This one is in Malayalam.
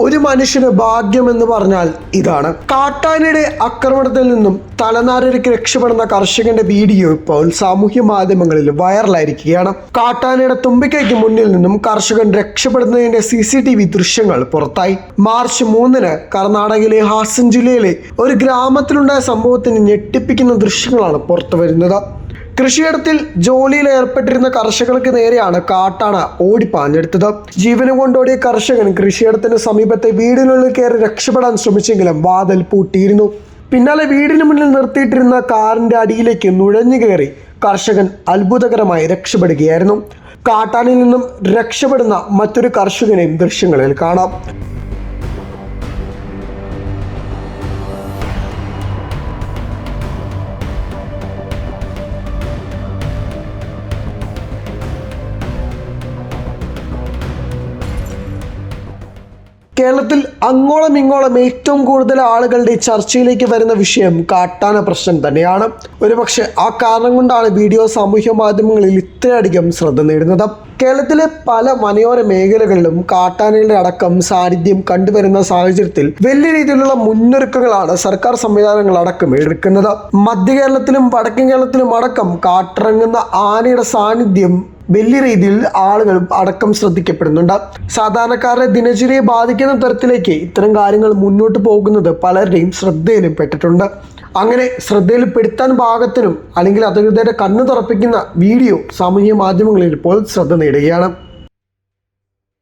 ഒരു മനുഷ്യന് ഭാഗ്യം എന്ന് പറഞ്ഞാൽ ഇതാണ്. കാട്ടാനയുടെ ആക്രമണത്തിൽ നിന്നും തലനാരിഴയ്ക്ക് രക്ഷപ്പെടുന്ന കർഷകന്റെ വീഡിയോ ഇപ്പോൾ സാമൂഹ്യ മാധ്യമങ്ങളിൽ വൈറലായിരിക്കുകയാണ്. കാട്ടാനയുടെ തുമ്പിക്കൈക്ക് മുന്നിൽ നിന്നും കർഷകൻ രക്ഷപ്പെടുന്നതിന്റെ സി സി ടി വി ദൃശ്യങ്ങൾ പുറത്തായി. മാർച്ച് മൂന്നിന് കർണാടകയിലെ ഹാസൻ ജില്ലയിലെ ഒരു ഗ്രാമത്തിലുണ്ടായ സംഭവത്തിന് ഞെട്ടിപ്പിക്കുന്ന ദൃശ്യങ്ങളാണ് പുറത്തു വരുന്നത് കൃഷിയിടത്തിൽ ജോലിയിൽ ഏർപ്പെട്ടിരുന്ന കർഷകർക്ക് നേരെയാണ് കാട്ടാന ഓടിപ്പാഞ്ഞെടുത്തത്. ജീവനും കൊണ്ടോടിയ കർഷകൻ കൃഷിയിടത്തിന് സമീപത്തെ വീടിനുള്ളിൽ കയറി രക്ഷപ്പെടാൻ ശ്രമിച്ചെങ്കിലും വാതിൽ പൂട്ടിയിരുന്നു. പിന്നാലെ വീടിന് മുന്നിൽ നിർത്തിയിട്ടിരുന്ന കാറിന്റെ അടിയിലേക്ക് നുഴഞ്ഞു കയറി കർഷകൻ അത്ഭുതകരമായി രക്ഷപ്പെടുകയായിരുന്നു. കാട്ടാനിൽ നിന്നും രക്ഷപ്പെടുന്ന മറ്റൊരു കർഷകനെയും ദൃശ്യങ്ങളിൽ കാണാം. കേരളത്തിൽ അങ്ങോളം ഇങ്ങോളം ഏറ്റവും കൂടുതൽ ആളുകളുടെ ചർച്ചയിലേക്ക് വരുന്ന വിഷയം കാട്ടാന പ്രശ്നം തന്നെയാണ്. ഒരുപക്ഷെ ആ കാരണം കൊണ്ടാണ് വീഡിയോ സാമൂഹ്യ മാധ്യമങ്ങളിൽ ഇത്രയധികം ശ്രദ്ധ നേടുന്നത്. കേരളത്തിലെ പല മനയോര മേഖലകളിലും കാട്ടാനകളുടെ അടക്കം സാന്നിധ്യം കണ്ടുവരുന്ന സാഹചര്യത്തിൽ വലിയ രീതിയിലുള്ള മുന്നൊരുക്കങ്ങളാണ് സർക്കാർ സംവിധാനങ്ങൾ അടക്കം എടുക്കുന്നത്. മധ്യ കേരളത്തിലും വടക്കൻ കേരളത്തിലും അടക്കം കാട്ടിറങ്ങുന്ന ആനയുടെ സാന്നിധ്യം വലിയ രീതിയിൽ ആളുകൾ അടക്കം ശ്രദ്ധിക്കപ്പെടുന്നുണ്ട്. സാധാരണക്കാരുടെ ദിനചര്യയെ ബാധിക്കുന്ന തരത്തിലേക്ക് ഇത്തരം കാര്യങ്ങൾ മുന്നോട്ട് പോകുന്നത് പലരുടെയും ശ്രദ്ധയിലും പെട്ടിട്ടുണ്ട്. അങ്ങനെ ശ്രദ്ധയിൽപ്പെടുത്താൻ പാകത്തിനും അല്ലെങ്കിൽ അധികൃതരുടെ കണ്ണു തുറപ്പിക്കുന്ന വീഡിയോ സാമൂഹ്യ മാധ്യമങ്ങളിൽ ഇപ്പോൾ ശ്രദ്ധ നേടുകയാണ്.